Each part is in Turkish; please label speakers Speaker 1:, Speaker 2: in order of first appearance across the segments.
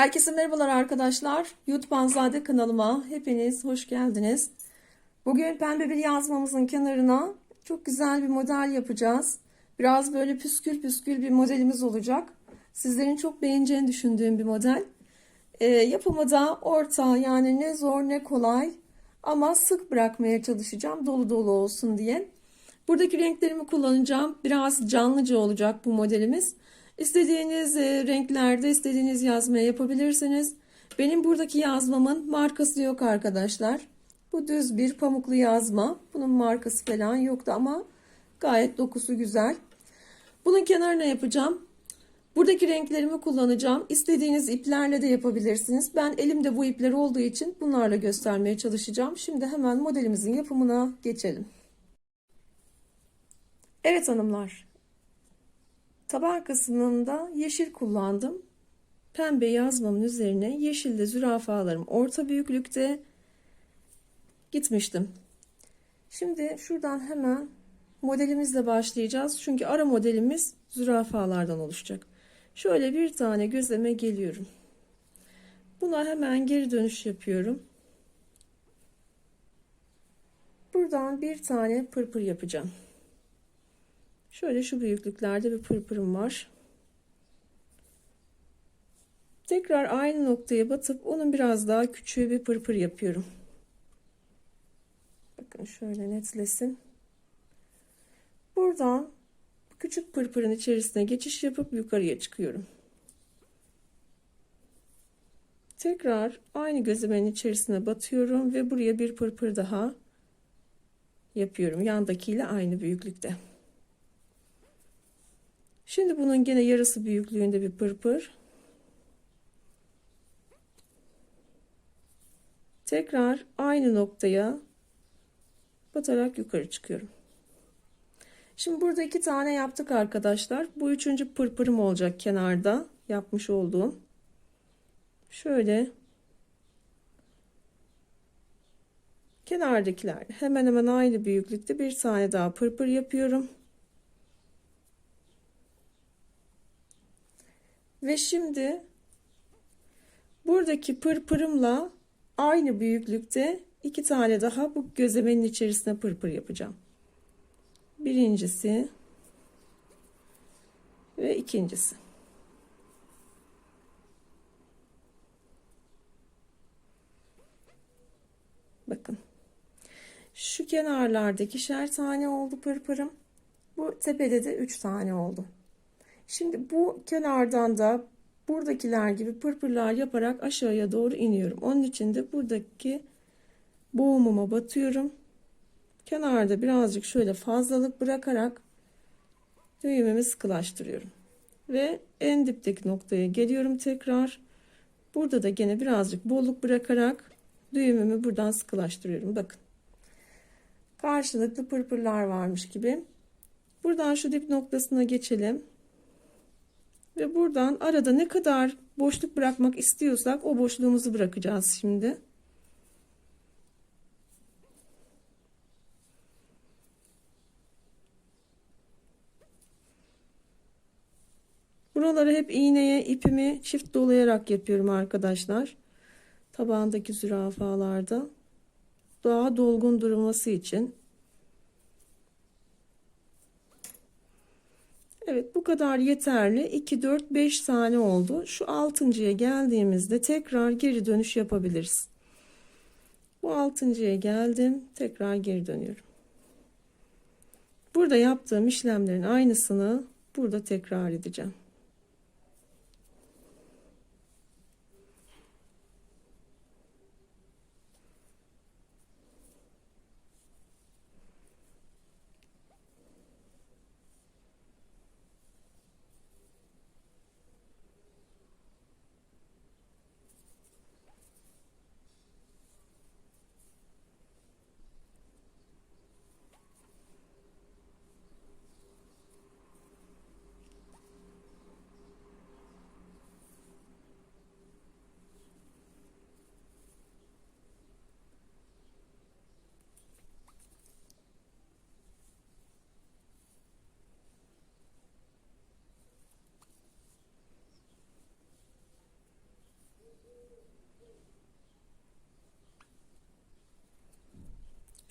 Speaker 1: Herkese merhabalar arkadaşlar. YouTube Anzade kanalıma hepiniz hoş geldiniz. Bugün pembe bir yazmamızın kenarına çok güzel bir model yapacağız. Biraz böyle püskül püskül bir modelimiz olacak. Sizlerin çok beğeneceğini düşündüğüm bir model. Ee, yapımı da orta yani ne zor ne kolay ama sık bırakmaya çalışacağım dolu dolu olsun diye. Buradaki renklerimi kullanacağım. Biraz canlıca olacak bu modelimiz. İstediğiniz e, renklerde istediğiniz yazmaya yapabilirsiniz. Benim buradaki yazmamın markası yok arkadaşlar. Bu düz bir pamuklu yazma. Bunun markası falan yoktu ama gayet dokusu güzel. Bunun kenarına yapacağım. Buradaki renklerimi kullanacağım. İstediğiniz iplerle de yapabilirsiniz. Ben elimde bu ipler olduğu için bunlarla göstermeye çalışacağım. Şimdi hemen modelimizin yapımına geçelim. Evet hanımlar. Taban kısmında yeşil kullandım. Pembe yazmamın üzerine yeşilde zürafalarım orta büyüklükte gitmiştim. Şimdi şuradan hemen modelimizle başlayacağız. Çünkü ara modelimiz zürafalardan oluşacak. Şöyle bir tane gözleme geliyorum. Buna hemen geri dönüş yapıyorum. Buradan bir tane pırpır yapacağım. Şöyle şu büyüklüklerde bir pırpırım var. Tekrar aynı noktaya batıp onun biraz daha küçüğü bir pırpır yapıyorum. Bakın şöyle netlesin. Buradan küçük pırpırın içerisine geçiş yapıp yukarıya çıkıyorum. Tekrar aynı gözlemenin içerisine batıyorum ve buraya bir pırpır daha yapıyorum. Yandakiyle aynı büyüklükte. Şimdi bunun gene yarısı büyüklüğünde bir pırpır. Tekrar aynı noktaya batarak yukarı çıkıyorum. Şimdi burada iki tane yaptık arkadaşlar. Bu üçüncü pırpırım olacak kenarda yapmış olduğum. Şöyle kenardakiler hemen hemen aynı büyüklükte bir tane daha pırpır yapıyorum. Ve şimdi buradaki pırpırımla aynı büyüklükte iki tane daha bu gözlemenin içerisine pırpır yapacağım. Birincisi ve ikincisi. Bakın. Şu kenarlardaki şer tane oldu pırpırım. Bu tepede de üç tane oldu. Şimdi bu kenardan da buradakiler gibi pırpırlar yaparak aşağıya doğru iniyorum. Onun için de buradaki boğumuma batıyorum. Kenarda birazcık şöyle fazlalık bırakarak düğümümü sıkılaştırıyorum. Ve en dipteki noktaya geliyorum tekrar. Burada da gene birazcık bolluk bırakarak düğümümü buradan sıkılaştırıyorum. Bakın. Karşılıklı pırpırlar varmış gibi. Buradan şu dip noktasına geçelim. Ve buradan arada ne kadar boşluk bırakmak istiyorsak o boşluğumuzu bırakacağız şimdi. Buraları hep iğneye ipimi çift dolayarak yapıyorum arkadaşlar. Tabağındaki zürafalarda daha dolgun durması için. Evet bu kadar yeterli. 2, 4, 5 tane oldu. Şu altıncıya geldiğimizde tekrar geri dönüş yapabiliriz. Bu altıncıya geldim. Tekrar geri dönüyorum. Burada yaptığım işlemlerin aynısını burada tekrar edeceğim.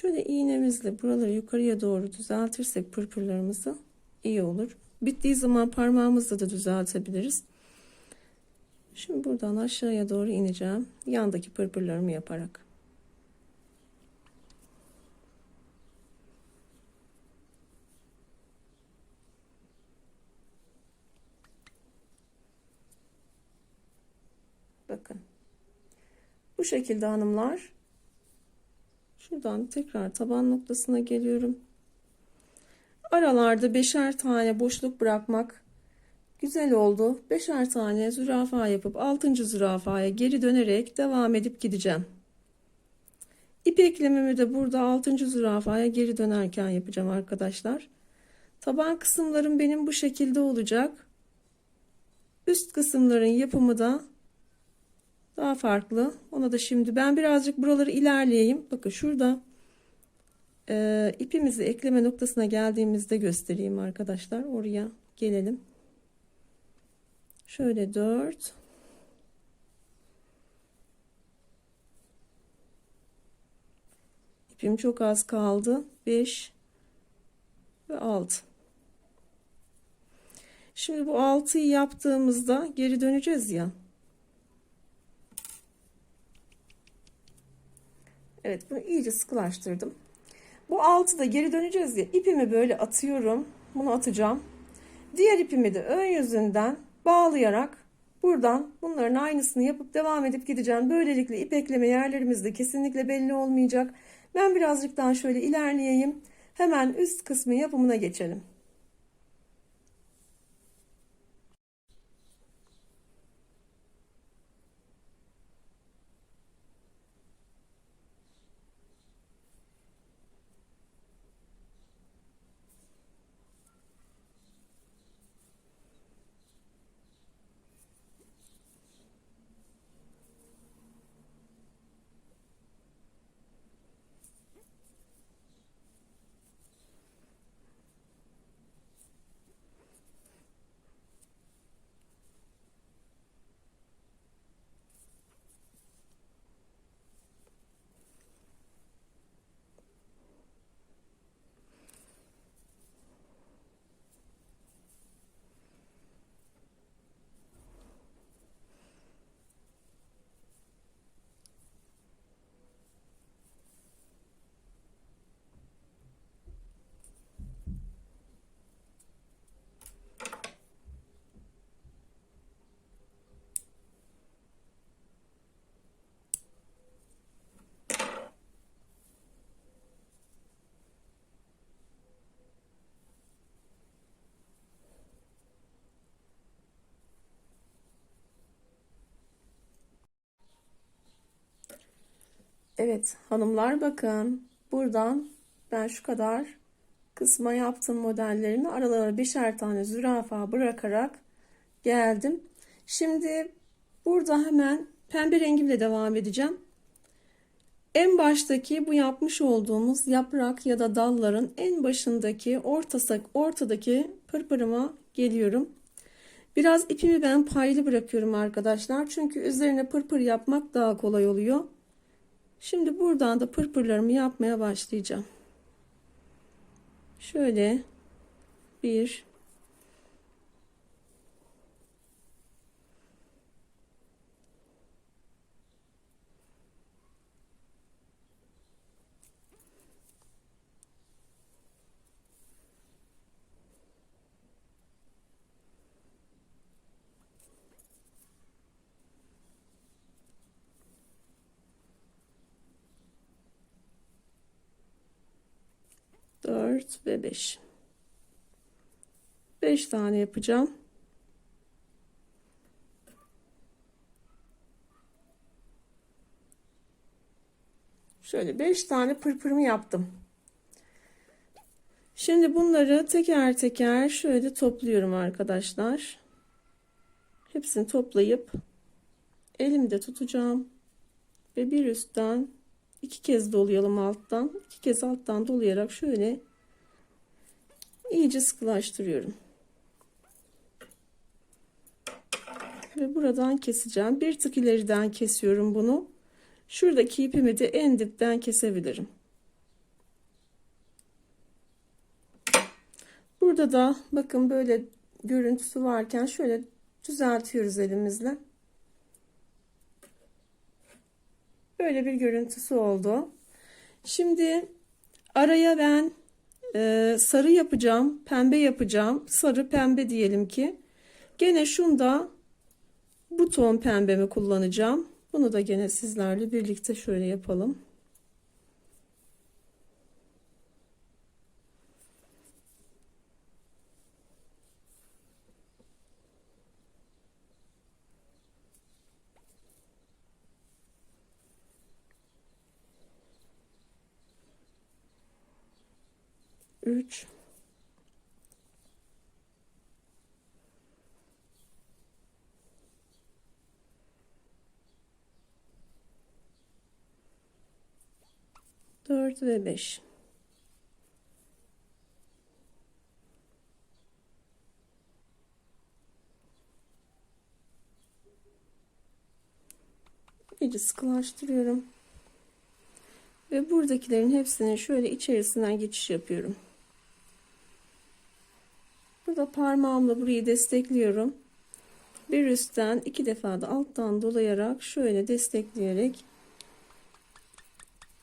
Speaker 1: Şöyle iğnemizle buraları yukarıya doğru düzeltirsek pırpırlarımızı iyi olur. Bittiği zaman parmağımızla da düzeltebiliriz. Şimdi buradan aşağıya doğru ineceğim. Yandaki pırpırlarımı yaparak. Bakın. Bu şekilde hanımlar. Şuradan tekrar taban noktasına geliyorum. Aralarda beşer tane boşluk bırakmak güzel oldu. Beşer tane zürafa yapıp altıncı zürafaya geri dönerek devam edip gideceğim. İp eklemimi de burada altıncı zürafaya geri dönerken yapacağım arkadaşlar. Taban kısımlarım benim bu şekilde olacak. Üst kısımların yapımı da daha farklı. Ona da şimdi ben birazcık buraları ilerleyeyim. Bakın şurada e, ipimizi ekleme noktasına geldiğimizde göstereyim arkadaşlar. Oraya gelelim. Şöyle 4 İpim çok az kaldı. 5 ve 6. Şimdi bu 6'yı yaptığımızda geri döneceğiz ya. Evet bunu iyice sıkılaştırdım. Bu 6'da geri döneceğiz ya. İpimi böyle atıyorum. Bunu atacağım. Diğer ipimi de ön yüzünden bağlayarak buradan bunların aynısını yapıp devam edip gideceğim. Böylelikle ip ekleme yerlerimiz de kesinlikle belli olmayacak. Ben birazcık daha şöyle ilerleyeyim. Hemen üst kısmı yapımına geçelim. Evet hanımlar bakın buradan ben şu kadar kısma yaptım modellerimi aralara beşer tane zürafa bırakarak geldim. Şimdi burada hemen pembe rengimle devam edeceğim. En baştaki bu yapmış olduğumuz yaprak ya da dalların en başındaki ortası, ortadaki pırpırıma geliyorum. Biraz ipimi ben paylı bırakıyorum arkadaşlar. Çünkü üzerine pırpır yapmak daha kolay oluyor. Şimdi buradan da pırpırlarımı yapmaya başlayacağım. Şöyle bir dört ve beş. Beş tane yapacağım. Şöyle beş tane pırpırımı yaptım. Şimdi bunları teker teker şöyle topluyorum arkadaşlar. Hepsini toplayıp elimde tutacağım. Ve bir üstten iki kez dolayalım alttan. iki kez alttan dolayarak şöyle iyice sıkılaştırıyorum. Ve buradan keseceğim. Bir tık ileriden kesiyorum bunu. Şuradaki ipimi de en dipten kesebilirim. Burada da bakın böyle görüntüsü varken şöyle düzeltiyoruz elimizle. Böyle bir görüntüsü oldu. Şimdi araya ben e, sarı yapacağım, pembe yapacağım. Sarı pembe diyelim ki. Gene şunda bu ton pembemi kullanacağım. Bunu da gene sizlerle birlikte şöyle yapalım. Üç. Dört ve beş. İyice sıkılaştırıyorum. Ve buradakilerin hepsinin şöyle içerisinden geçiş yapıyorum. Burada parmağımla burayı destekliyorum. Bir üstten iki defa da alttan dolayarak şöyle destekleyerek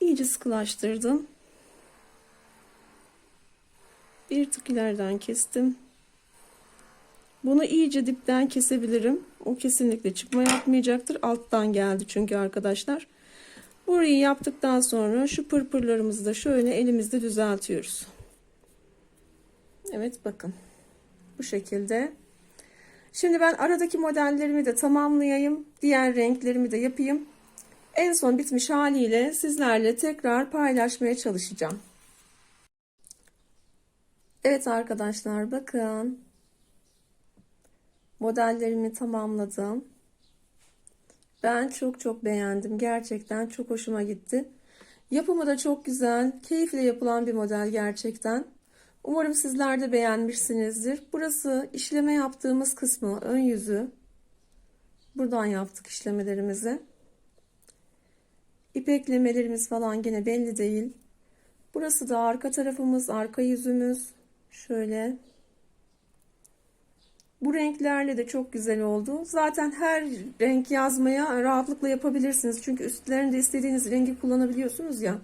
Speaker 1: iyice sıkılaştırdım. Bir tık ileriden kestim. Bunu iyice dipten kesebilirim. O kesinlikle çıkma yapmayacaktır. Alttan geldi çünkü arkadaşlar. Burayı yaptıktan sonra şu pırpırlarımızı da şöyle elimizde düzeltiyoruz. Evet bakın. Bu şekilde. Şimdi ben aradaki modellerimi de tamamlayayım. Diğer renklerimi de yapayım. En son bitmiş haliyle sizlerle tekrar paylaşmaya çalışacağım. Evet arkadaşlar bakın. Modellerimi tamamladım. Ben çok çok beğendim. Gerçekten çok hoşuma gitti. Yapımı da çok güzel. Keyifle yapılan bir model gerçekten. Umarım sizler de beğenmişsinizdir. Burası işleme yaptığımız kısmı, ön yüzü. Buradan yaptık işlemelerimizi. İpeklemelerimiz falan gene belli değil. Burası da arka tarafımız, arka yüzümüz. Şöyle. Bu renklerle de çok güzel oldu. Zaten her renk yazmaya rahatlıkla yapabilirsiniz. Çünkü üstlerinde istediğiniz rengi kullanabiliyorsunuz ya.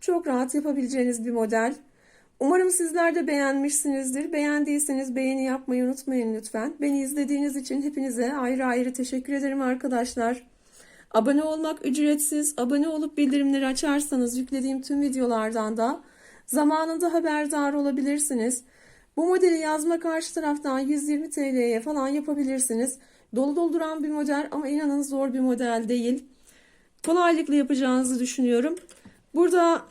Speaker 1: Çok rahat yapabileceğiniz bir model. Umarım sizler de beğenmişsinizdir. Beğendiyseniz beğeni yapmayı unutmayın lütfen. Beni izlediğiniz için hepinize ayrı ayrı teşekkür ederim arkadaşlar. Abone olmak ücretsiz. Abone olup bildirimleri açarsanız yüklediğim tüm videolardan da zamanında haberdar olabilirsiniz. Bu modeli yazma karşı taraftan 120 TL'ye falan yapabilirsiniz. Dolu dolduran bir model ama inanın zor bir model değil. Kolaylıkla yapacağınızı düşünüyorum. Burada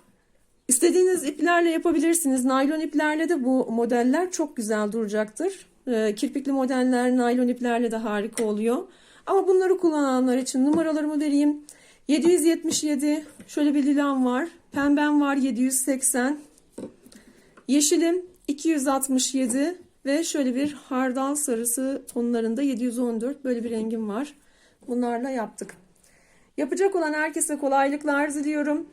Speaker 1: istediğiniz iplerle yapabilirsiniz. Naylon iplerle de bu modeller çok güzel duracaktır. Ee, kirpikli modeller naylon iplerle de harika oluyor. Ama bunları kullananlar için numaralarımı vereyim. 777 şöyle bir lilam var. Pembem var 780. Yeşilim 267 ve şöyle bir hardal sarısı tonlarında 714 böyle bir rengim var. Bunlarla yaptık. Yapacak olan herkese kolaylıklar diliyorum.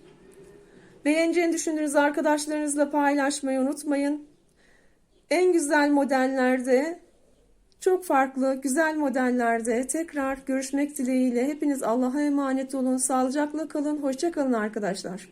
Speaker 1: Beğeneceğini düşündüğünüz arkadaşlarınızla paylaşmayı unutmayın. En güzel modellerde, çok farklı güzel modellerde tekrar görüşmek dileğiyle hepiniz Allah'a emanet olun. Sağlıcakla kalın. Hoşça kalın arkadaşlar.